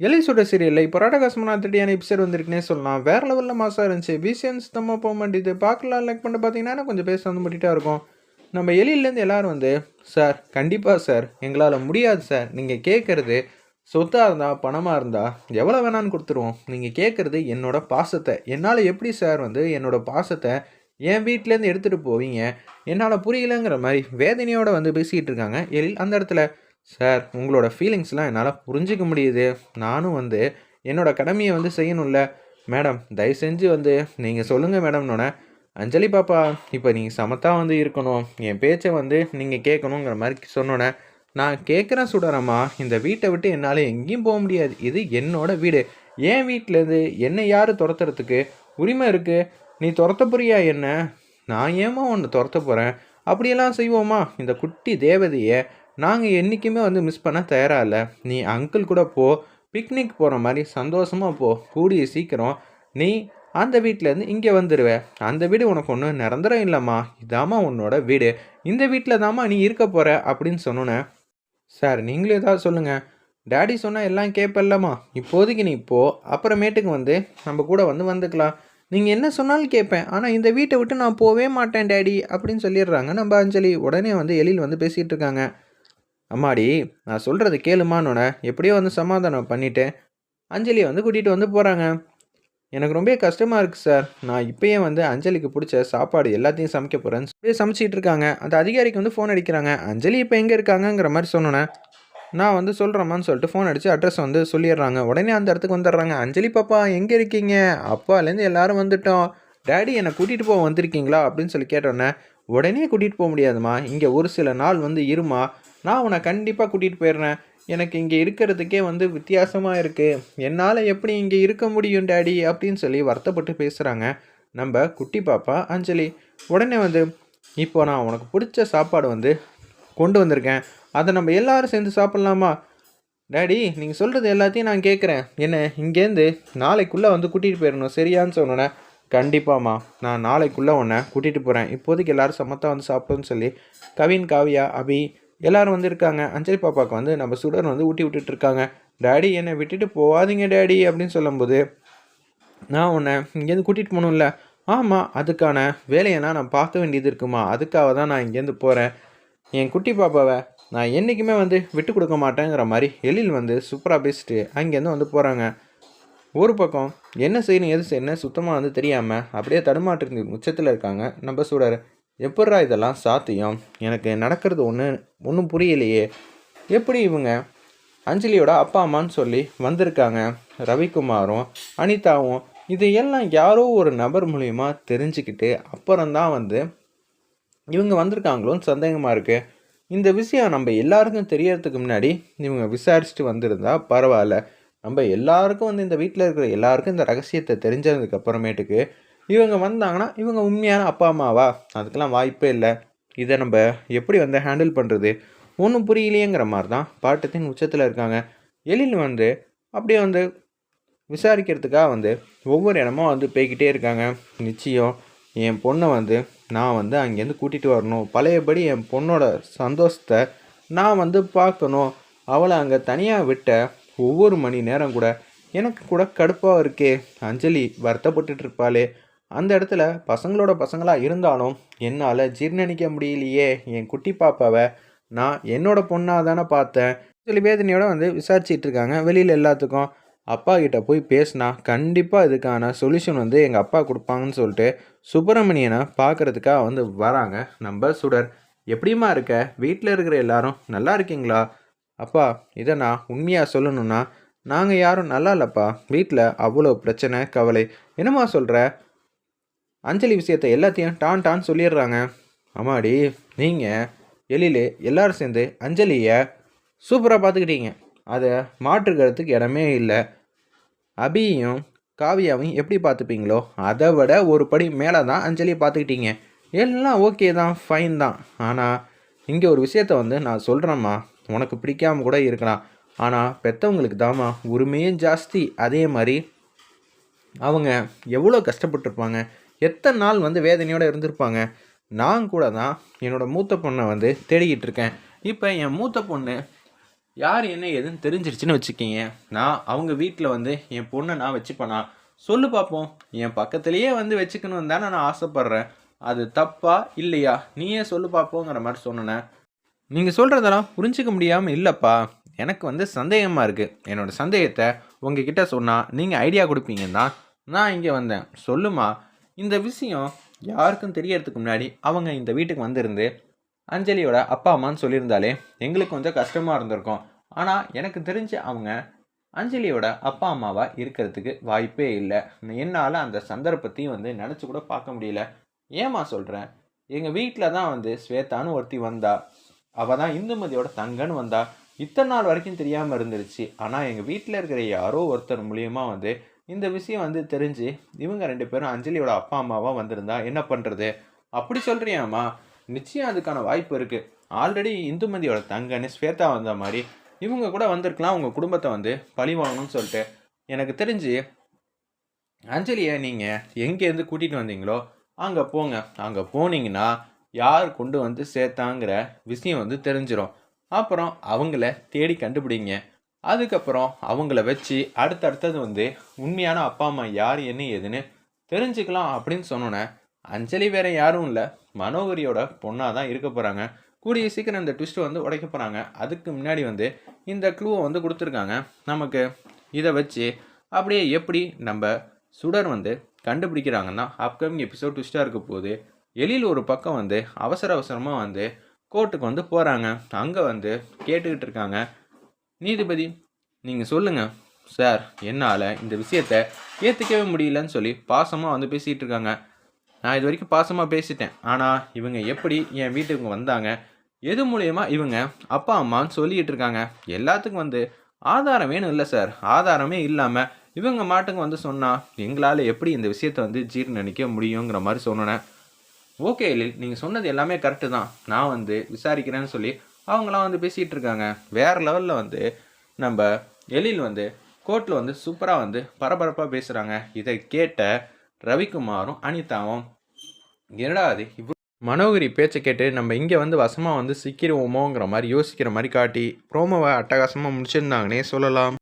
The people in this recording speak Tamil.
எலி சுட சீரியலில் இப்போ ராடகாசமனா திருடியான எபிசோட் வந்திருக்குனே சொல்லலாம். வேறு லெவலில் மாசாக இருந்துச்சு. பிசிஎன்ஸ் நம்ம போக மாட்டேது பார்க்கலாம் லைக் பண்ணிட்டு பார்த்தீங்கன்னா கொஞ்சம் பேச வந்து முட்டிட்டா இருக்கும். நம்ம எலியிலேருந்து எல்லோரும் வந்து சார் கண்டிப்பாக சார் எங்களால் முடியாது சார் நீங்கள் கேட்குறது சொத்தாக இருந்தால் பணமாக இருந்தால் எவ்வளோ வேணான்னு கொடுத்துருவோம். நீங்கள் கேட்குறது என்னோட பாசத்தை. என்னால் எப்படி சார் வந்து என்னோட பாசத்தை என் வீட்டிலேருந்து எடுத்துகிட்டு போவீங்க? என்னால் புரியலங்கிற மாதிரி வேதனையோடு வந்து பேசிக்கிட்டு இருக்காங்க எழில் அந்த இடத்துல. சார் உங்களோட ஃபீலிங்ஸ்லாம் என்னால் புரிஞ்சிக்க முடியுது. நானும் வந்து என்னோடய கடமையை வந்து செய்யணும்ல. மேடம் தயவு செஞ்சு வந்து நீங்கள் சொல்லுங்கள் மேடம்னோட அஞ்சலி பாப்பா இப்போ நீங்கள் சமத்தாக வந்து இருக்கணும். என் பேச்சை வந்து நீங்கள் கேட்கணுங்கிற மாதிரி சொன்னோன்னே நான் கேட்குறேன் சுடரம்மா. இந்த வீட்டை விட்டு என்னால் எங்கேயும் போக முடியாது. இது என்னோடய வீடு. என் வீட்டிலேருந்து என்னை யார் துரத்துறதுக்கு உரிமை இருக்குது நீ துரத்த போறியா என்ன? நான் ஏமா ஒன்று துரத்த போகிறேன் அப்படியெல்லாம் செய்வோமா? இந்த குட்டி தேவதையை நாங்கள் என்றைக்குமே வந்து மிஸ் பண்ண தயாராக இல்லை. நீ அங்கிள் கூட போ பிக்னிக் போகிற மாதிரி சந்தோஷமாக போ கூடிய சீக்கிரம். நீ அந்த வீட்டிலேருந்து இங்கே வந்துடுவ அந்த வீடு உனக்கு ஒன்றும் நிரந்தரம் இல்லைம்மா. இதாம்மா உன்னோட வீடு. இந்த வீட்டில் தாம்மா நீ இருக்க போகிற அப்படின்னு சொன்னோன்னே சார் நீங்களும் ஏதாவது சொல்லுங்கள் டேடி சொன்னால் எல்லாம் கேட்பல்லம்மா இப்போதைக்கு நீ போ. அப்புறமேட்டுக்கு வந்து நம்ம கூட வந்து வந்துக்கலாம். நீங்கள் என்ன சொன்னாலும் கேட்பேன் ஆனால் இந்த வீட்டை விட்டு நான் போவே மாட்டேன் டேடி அப்படின்னு சொல்லிடுறாங்க நம்ம அஞ்சலி. உடனே வந்து எழில் வந்து பேசிகிட்டு இருக்காங்க. அம்மாடி நான் சொல்கிறது கேளுமான்னொன்னே எப்படியோ வந்து சமாதானம் பண்ணிவிட்டு அஞ்சலியை வந்து கூட்டிகிட்டு வந்து போகிறாங்க எனக்கு ரொம்ப கஷ்டமாக இருக்குது சார். நான் இப்போயே வந்து அஞ்சலிக்கு பிடிச்ச சாப்பாடு எல்லாத்தையும் சமைக்க போகிறேன்னு சொல்லி சமைச்சிட்டு இருக்காங்க. அந்த அதிகாரிக்கு வந்து ஃபோன் அடிக்கிறாங்க. அஞ்சலி இப்போ எங்கே இருக்காங்கங்கிற மாதிரி சொன்னோன்னே நான் வந்து சொல்கிறேம்மான்னு சொல்லிட்டு ஃபோன் அடித்து அட்ரஸ் வந்து சொல்லிடுறாங்க. உடனே அந்த இடத்துக்கு வந்துடுறாங்க. அஞ்சலி பாப்பா எங்கே இருக்கீங்க? அப்பாலேருந்து எல்லாரும் வந்துட்டோம். டேடி என்னை கூட்டிகிட்டு போக வந்திருக்கீங்களா? அப்படின்னு சொல்லி கேட்டோன்னே உடனே கூட்டிகிட்டு போக முடியாதுமா இங்கே ஒரு சில நாள் வந்து இருமா நான் உன்னை கண்டிப்பாக கூட்டிகிட்டு போயிடுறேன். எனக்கு இங்கே இருக்கிறதுக்கே வந்து வித்தியாசமாக இருக்குது என்னால் எப்படி இங்கே இருக்க முடியும் டேடி? அப்படின்னு சொல்லி வருத்தப்பட்டு பேசுகிறாங்க நம்ம குட்டி பாப்பா அஞ்சலி. உடனே வந்து இப்போ நான் உனக்கு பிடிச்ச சாப்பாடு வந்து கொண்டு வந்திருக்கேன். அதை நம்ம எல்லாரும் சேர்ந்து சாப்பிட்லாமா? டேடி நீங்கள் சொல்கிறது எல்லாத்தையும் நான் கேட்குறேன் என்ன இங்கேருந்து நாளைக்குள்ளே வந்து கூட்டிகிட்டு போயிடணும். சரியான்னு சொன்னோன்னே கண்டிப்பாம்மா. நான் நாளைக்குள்ளே உன்னை கூட்டிகிட்டு போகிறேன் இப்போதைக்கு எல்லோரும் சமத்தாக வந்து சாப்பிடுன்னு சொல்லி கவின் காவியா அபி எல்லோரும் வந்து இருக்காங்க. அஞ்சலி பாப்பாவுக்கு வந்து நம்ம சுடர் வந்து ஊட்டி விட்டுட்டு இருக்காங்க. டேடி என்னை விட்டுட்டு போகாதீங்க டேடி அப்படின்னு சொல்லும்போது நான் உன்னை இங்கேருந்து கூட்டிகிட்டு போகணும்ல. ஆமாம் அதுக்கான வேலையெல்லாம் நான் பார்க்க வேண்டியது இருக்குமா? அதுக்காக தான் நான் இங்கேருந்து போகிறேன் என் குட்டி பாப்பாவை நான் என்றைக்குமே வந்து விட்டு கொடுக்க மாட்டேங்கிற மாதிரி எழில் வந்து சூப்பராக பேசிட்டு அங்கேருந்து வந்து போகிறாங்க ஒரு பக்கம் என்ன செய்யணும் எது செய்யணும் சுத்தமாக வந்து தெரியாமல் அப்படியே தடுமாற்று உச்சத்தில் இருக்காங்க நம்ம சூடர். எப்பட்றா இதெல்லாம் சாத்தியம்? எனக்கு நடக்கிறது ஒன்று ஒன்றும் புரியலையே. எப்படி இவங்க? அஞ்சலியோட அப்பா அம்மான்னு சொல்லி வந்திருக்காங்க. ரவிக்குமாரும் அனிதாவும் இதையெல்லாம் யாரோ ஒரு நபர் மூலிமா தெரிஞ்சுக்கிட்டு அப்புறம்தான் வந்து இவங்க வந்திருக்காங்களோன்னு சந்தேகமாக இருக்குது இந்த விஷயம் நம்ம எல்லாருக்கும் தெரியறதுக்கு முன்னாடி இவங்க விசாரிச்சுட்டு வந்திருந்தா பரவாயில்ல. நம்ம எல்லாருக்கும் வந்து இந்த வீட்டில் இருக்கிற எல்லாருக்கும் இந்த ரகசியத்தை தெரிஞ்சதுக்கு அப்புறமேட்டுக்கு இவங்க வந்தாங்கன்னா இவங்க உண்மையான அப்பா அம்மாவா? அதுக்கெல்லாம் வாய்ப்பே இல்லை. இதை நம்ம எப்படி வந்து ஹேண்டில் பண்ணுறது ஒன்றும் புரியலையேங்கிற மாதிரி தான் பாட்டத்தின் உச்சத்தில் இருக்காங்க. எழில் வந்து அப்படியே வந்து விசாரிக்கிறதுக்காக வந்து ஒவ்வொரு இடமும் வந்து போய்கிட்டே இருக்காங்க. நிச்சயம் என் பொண்ணை வந்து நான் வந்து அங்கேருந்து கூட்டிகிட்டு வரணும். பழையபடி என் பொண்ணோட சந்தோஷத்தை நான் வந்து பார்க்கணும். அவளை அங்கே தனியாக விட்ட ஒவ்வொரு மணி நேரம் கூட எனக்கு கூட கடுப்பாக இருக்கே. அஞ்சலி வருத்தப்பட்டுட்டு இருப்பாளே. அந்த இடத்துல பசங்களோட பசங்களாக இருந்தாலும் என்னால் ஜீர்ணிக்க முடியலையே. என் குட்டி பாப்பாவை நான் என்னோட பொண்ணாக தானே பார்த்தேன் சில வேதனையோட வந்து விசாரிச்சிட்டு இருக்காங்க. வெளியில் எல்லாத்துக்கும் அப்பா கிட்ட போய் பேசினா கண்டிப்பாக இதுக்கான சொல்யூஷன் வந்து எங்கள் அப்பா கொடுப்பாங்கன்னு சொல்லிட்டு சுப்பிரமணியனை பார்க்குறதுக்காக வந்து வராங்க. நம்ம சுடர் எப்படிமா இருக்க? வீட்டில் இருக்கிற எல்லாரும் நல்லா இருக்கீங்களா? அப்பா இதை நான் உண்மையாக சொல்லணும்னா நாங்கள் யாரும் நல்லா இல்லைப்பா. வீட்டில் அவ்வளோ பிரச்சனை கவலை. என்னம்மா சொல்கிற அஞ்சலி விஷயத்தை எல்லாத்தையும் டான் டான் சொல்லிடுறாங்க. அம்மாடி நீங்கள் எழில் எல்லாரும் சேர்ந்து அஞ்சலியை சூப்பராக பார்த்துக்கிட்டீங்க. அதை மாற்றுக்கிறதுக்கு இடமே இல்லை. அபியையும் காவியாவையும் எப்படி பார்த்துப்பீங்களோ அதை விட ஒரு படி மேலே தான் அஞ்சலியை பார்த்துக்கிட்டீங்க. எல்லாம் ஓகே தான் ஃபைன் தான். ஆனால் இங்கே ஒரு விஷயத்த வந்து நான் சொல்கிறேம்மா உனக்கு பிடிக்காம கூட இருக்கலாம். ஆனால் பெற்றவங்களுக்கு தாம்மா உரிமையும் ஜாஸ்தி. அதே மாதிரி அவங்க எவ்வளோ கஷ்டப்பட்டுருப்பாங்க. எத்தனை நாள் வந்து வேதனையோடு இருந்திருப்பாங்க? நான் கூட தான் என்னோடய மூத்த பொண்ணை வந்து தேடிக்கிட்டு இருக்கேன். இப்போ என் மூத்த பொண்ணு யார் என்ன எதுன்னு தெரிஞ்சிருச்சுன்னு வச்சுக்கிங்க. நான் அவங்க வீட்டில் வந்து என் பொண்ணை நான் வச்சுப்பேனா? சொல்லு பார்ப்போம் என் பக்கத்துலேயே வந்து வச்சுக்கணும் தானே நான் ஆசைப்பட்றேன். அது தப்பா இல்லையா? நீயே சொல்லு பார்ப்போங்கிற மாதிரி சொன்னேன். நீங்கள் சொல்கிறதெல்லாம் புரிஞ்சிக்க முடியாமல் இல்லைப்பா. எனக்கு வந்து சந்தேகமாக இருக்குது என்னோடய சந்தேகத்தை உங்ககிட்ட சொன்னால் நீங்கள் ஐடியா கொடுப்பீங்கன்னா நான் இங்கே வந்தேன். சொல்லுமா? இந்த விஷயம் யாருக்கும் தெரியறதுக்கு முன்னாடி அவங்க இந்த வீட்டுக்கு வந்திருந்து அஞ்சலியோட அப்பா அம்மான்னு சொல்லியிருந்தாலே எங்களுக்கு கொஞ்சம் கஷ்டமாக இருந்திருக்கும். ஆனால் எனக்கு தெரிஞ்சு அவங்க அஞ்சலியோட அப்பா அம்மாவாக இருக்கிறதுக்கு வாய்ப்பே இல்லை. என்னால் அந்த சந்தர்ப்பத்தையும் வந்து நினச்சி கூட பார்க்க முடியல. ஏமா சொல்கிறேன் எங்கள் வீட்டில் தான் வந்து ஸ்வேதான்னு ஒருத்தி வந்தா. அவள் தான் இந்துமதியோட தங்கன்னு வந்தா. இத்தனை நாள் வரைக்கும் தெரியாமல் இருந்துருச்சு. ஆனால் எங்கள் வீட்டில் இருக்கிற யாரோ ஒருத்தர் மூலியமாக வந்து இந்த விஷயம் வந்து தெரிஞ்சு இவங்க ரெண்டு பேரும் அஞ்சலியோட அப்பா அம்மாவாக வந்திருந்தா என்ன பண்ணுறது அப்படி சொல்கிறியாம்மா நிச்சயம் அதுக்கான வாய்ப்பு இருக்குது ஆல்ரெடி இந்துமதியோட தங்கன்னு ஸ்வேதா வந்த மாதிரி இவங்க கூட வந்திருக்கலாம். உங்கள் குடும்பத்தை வந்து பழி வாங்கணும்னு சொல்லிட்டு. எனக்கு தெரிஞ்சு அஞ்சலியை நீங்கள் எங்கேருந்து கூட்டிகிட்டு வந்தீங்களோ அங்கே போங்க. அங்கே போனீங்கன்னா யார் கொண்டு வந்து சேர்த்தாங்கிற விஷயம் வந்து தெரிஞ்சிடும் அப்புறம் அவங்கள தேடி கண்டுபிடிங்க. அதுக்கப்புறம் அவங்கள வச்சு அடுத்தடுத்தது வந்து உண்மையான அப்பா அம்மா யார் என்ன ஏதுன்னு தெரிஞ்சுக்கலாம் அப்படின்னு சொன்னோன்னே அஞ்சலி வேற யாரும் இல்லை. மனோகரியோட பொண்ணாக தான் இருக்க போகிறாங்க கூடிய சீக்கிரம் இந்த ட்விஸ்ட்டு வந்து உடைக்க போகிறாங்க அதுக்கு முன்னாடி வந்து இந்த க்ளூவை வந்து கொடுத்துருக்காங்க. நமக்கு இதை வச்சு அப்படியே எப்படி நம்ம சுடர் வந்து கண்டுபிடிக்கிறாங்கன்னா அப்கமிங் எபிசோட் ட்விஸ்ட்டாக இருக்க போது எழில் ஒரு பக்கம் வந்து அவசர அவசரமாக வந்து கோர்ட்டுக்கு வந்து போகிறாங்க அங்கே வந்து கேட்டுக்கிட்டு இருக்காங்க. நீதிபதி நீங்கள் சொல்லுங்கள் சார் என்னால் இந்த விஷயத்த ஏற்றுக்கவே முடியலன்னு சொல்லி பாசமாக வந்து பேசிகிட்டு இருக்காங்க. நான் இது வரைக்கும் பாசமாக பேசிட்டேன். ஆனால் இவங்க எப்படி என் வீட்டுக்கு வந்தாங்க? எது மூலயமா இவங்க அப்பா அம்மான்னு சொல்லிக்கிட்டு இருக்காங்க? எல்லாத்துக்கும் வந்து ஆதாரம் வேணும் இல்லை சார். ஆதாரமே இல்லாமல் இவங்க மாட்டுக்கு வந்து சொன்னால் எங்களால் எப்படி இந்த விஷயத்தை வந்து ஜீர்ணிக்க முடியுங்கிற மாதிரி சொன்னேன். ஓகே எழில். நீங்கள் சொன்னது எல்லாமே கரெக்டு தான். நான் வந்து விசாரிக்கிறேன்னு சொல்லி அவங்களாம் வந்து பேசிகிட்டு இருக்காங்க வேறு லெவலில் வந்து நம்ம எழில் வந்து கோர்ட்டில் வந்து சூப்பராக வந்து பரபரப்பாக பேசுகிறாங்க இதை கேட்ட ரவிக்குமாரும் அனிதாவும் என்னடா அது? இவ்வளோ மனோகரி பேச்சை கேட்டு நம்ம இங்கே வந்து வசமாக வந்து சிக்கிடுவோமோங்கிற மாதிரி யோசிக்கிற மாதிரி காட்டி ப்ரோமோவை அட்டகாசமாக முடிச்சிருந்தாங்கன்னே சொல்லலாம்.